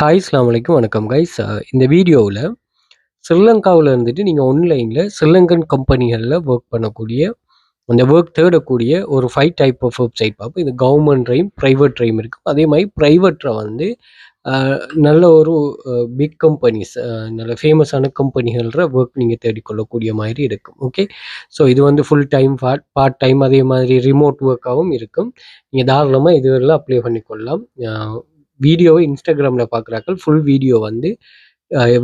Hi இஸ்லாமலைக்கும் வணக்கம் guys இந்த வீடியோவில் ஸ்ரீலங்காவில் இருந்துட்டு நீங்கள் ஆன்லைனில் ஸ்ரீலங்கன் கம்பெனிகளில் ஒர்க் பண்ணக்கூடிய அந்த ஒர்க் தேடக்கூடிய ஒரு ஃபைவ் டைப் ஆஃப் வெப்சைட் பார்ப்போம். இது கவர்மெண்ட் ட்ரைம் ப்ரைவேட் ட்ரைம் இருக்கும். அதே மாதிரி ப்ரைவேட்டில் வந்து நல்ல ஒரு பிக் கம்பெனிஸ் நல்ல ஃபேமஸான கம்பெனிகள ஒர்க் நீங்கள் தேடிக்கொள்ளக்கூடிய மாதிரி இருக்கும். ஓகே ஸோ இது வந்து full time part part time அதே மாதிரி ரிமோட் ஒர்க்காகவும் இருக்கும். நீங்கள் தாராளமாக இதுவரெல்லாம் அப்ளை பண்ணிக்கொள்ளலாம். வீடியோவை இன்ஸ்டாகிராமில் பார்க்குறாக்கள் ஃபுல் வீடியோ வந்து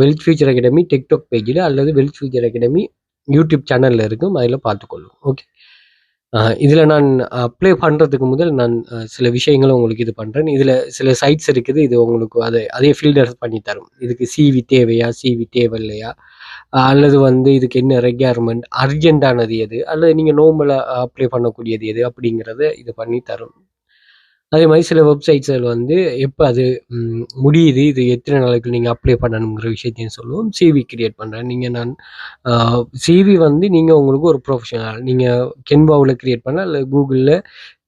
வெல்த் ஃபியூச்சர் அகாடமி டிக்டாக் பேஜில் அல்லது வெல்த் ஃபியூச்சர் அகாடமி யூடியூப் சேனலில் இருக்கும். அதில் பார்த்துக்கொள்ளும். ஓகே இதில் நான் அப்ளை பண்ணுறதுக்கு முதல் நான் சில விஷயங்களை உங்களுக்கு இது பண்ணுறேன் இதில் சில சைட்ஸ் இருக்குது. இது உங்களுக்கு அதை அதே ஃபில்டர் பண்ணி தரும். இதுக்கு சிவி தேவையா? சிவி தேவையில்லையா? இல்லையா அல்லது வந்து இதுக்கு என்ன ரெக்யர்மெண்ட் அர்ஜென்ட்டானது எது? அல்லது நீங்கள் நோம்பில் அப்ளை பண்ணக்கூடியது எது? அப்படிங்கிறத இது பண்ணி தரும். அதே மாதிரி சில வெப்சைட்ஸில் வந்து எப்போ அது முடியுது இது எத்தனை நாளைக்கு நீங்கள் அப்ளை பண்ணணுங்கிற விஷயத்தையும் சொல்லுவோம் சிவி கிரியேட் பண்ணுறேன் நீங்கள் நான் சிவி வந்து நீங்கள் உங்களுக்கு ஒரு ப்ரொஃபஷனல் நீங்கள் கென்வாவில் கிரியேட் பண்ண இல்லை கூகுளில்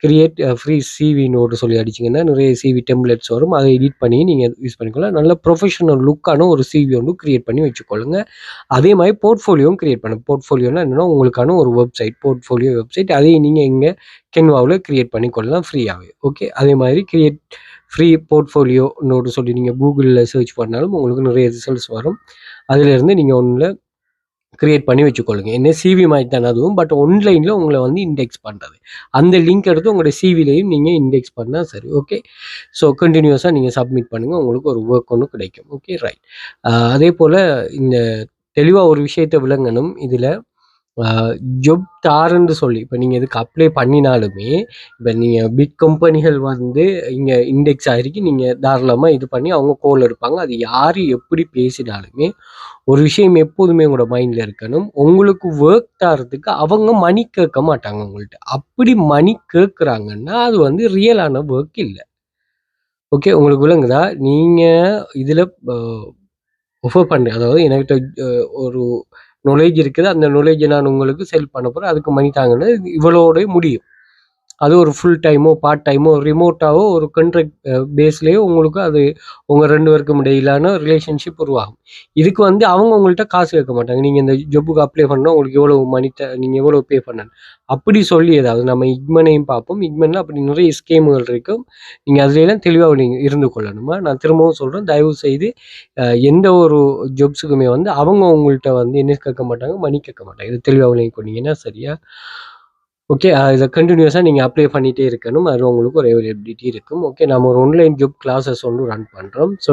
கிரியேட் ஃப்ரீ சிவி நோட்டு சொல்லி அடிச்சிங்கன்னா நிறைய சிவி டெம்ப்ளெட்ஸ் வரும். அதை எடிட் பண்ணி நீங்கள் யூஸ் பண்ணிக்கலாம் நல்ல ப்ரொஃபஷனல் லுக்கான ஒரு சிவி ஒன்று கிரியேட் பண்ணி வச்சுக்கொள்ளுங்க அதே மாதிரி போர்ட்ஃபோலியோவும் கிரியேட் பண்ணு. போர்ட்ஃபோலியோனா என்னென்னா உங்களுக்கான ஒரு வெப்சைட் போர்ட்ஃபோலியோ வெப்சைட் அதையும் நீங்கள் இங்கே கென்வாவில் கிரியேட் பண்ணி கொள்ளலாம் ஃப்ரீயாகவே ஓகே அதே மாதிரி கிரியேட் ஃப்ரீ போர்ட்ஃபோலியோ நோட்டு சொல்லி நீங்கள் கூகுளில் சர்ச் பண்ணாலும் உங்களுக்கு நிறைய ரிசல்ட்ஸ் வரும். அதிலிருந்து நீங்கள் ஒன்றில் கிரியேட் பண்ணி வச்சுக்கொள்ளுங்க. என்ன சிவி மாதிரி தான் அதுவும் பட் ஒன்லைனில் உங்களை வந்து இண்டெக்ஸ் பண்ணுறது அந்த லிங்க் எடுத்து உங்களோட சிவிலையும் நீங்கள் இண்டெக்ஸ் பண்ணால் சரி ஓகே ஸோ கண்டினியூஸாக நீங்கள் சப்மிட் பண்ணுங்கள் உங்களுக்கு ஒரு ஒர்க் ஒன்று கிடைக்கும் ஓகே ரைட் அதே போல் இந்த தெளிவாக ஒரு விஷயத்தை விளங்கணும். இதில் ஜொப் தாருன்னு சொல்லி இப்போ நீங்கள் இதுக்கு அப்ளை பண்ணினாலுமே இப்போ நீங்கள் பிக் கம்பெனிகள் வந்து இங்கே இண்டெக்ஸ் ஆகிருக்கு நீங்கள் தாராளமாக இது பண்ணி அவங்க கோல் எடுப்பாங்க. அது யார் எப்படி பேசினாலுமே ஒரு விஷயம் எப்போதுமே உங்களோட மைண்டில் இருக்கணும். உங்களுக்கு ஒர்க் தரத்துக்கு அவங்க மணி கேட்க மாட்டாங்க உங்கள்கிட்ட அப்படி மணி கேட்குறாங்கன்னா அது வந்து ரியலான ஒர்க் இல்லை. ஓகே உங்களுக்கு விளங்குதா? நீங்கள் இதில் ஒஃபர் பண்ணுற அதாவது என்கிட்ட ஒரு நுழைஜ் இருக்குது. அந்த knowledge நான் உங்களுக்கு செல் பண்ண போகிறேன் அதுக்கு மணி தாங்கன்னா இவ்வளோட முடியும். அது ஒரு ஃபுல் டைமோ பார்ட் டைமோ ரிமோட்டாவோ ஒரு கண்ட்ராக்ட் பேஸ்லேயோ உங்களுக்கு அது உங்கள் ரெண்டு பேருக்கும் இடையிலான ரிலேஷன்ஷிப் உருவாகும். இதுக்கு வந்து அவங்க உங்கள்கிட்ட காசு கேட்க மாட்டாங்க. நீங்கள் இந்த ஜொப்புக்கு அப்ளை பண்ணால் உங்களுக்கு எவ்வளோ மணி த நீங்கள் எவ்வளோ பே பண்ணணும்? அப்படி சொல்லி ஏதாவது நம்ம இக்மனையும் பார்ப்போம். இக்மனில் அப்படி நிறைய ஸ்கீமுகள் இருக்கும். நீங்கள் அதுலாம் தெளிவாக நீங்கள் இருந்து கொள்ளணுமா? நான் திரும்பவும் சொல்கிறேன் தயவு செய்து எந்த ஒரு ஜொப்ஸுக்குமே வந்து அவங்க உங்கள்கிட்ட வந்து என்ன கேட்க மாட்டாங்க? மணி கேட்க மாட்டாங்க. இது தெளிவாக விளங்கி கொண்டீங்கன்னா சரியா? ஓகே இதை கண்டினியூஸாக நீங்கள் அப்ளை பண்ணிகிட்டே இருக்கணும். அது உங்களுக்கு ஒரு அவைலபிலிட்டி இருக்கும். ஓகே நம்ம ஒரு ஆன்லைன் ஜூப் கிளாஸஸ் ஒன்று ரன் பண்ணுறோம் ஸோ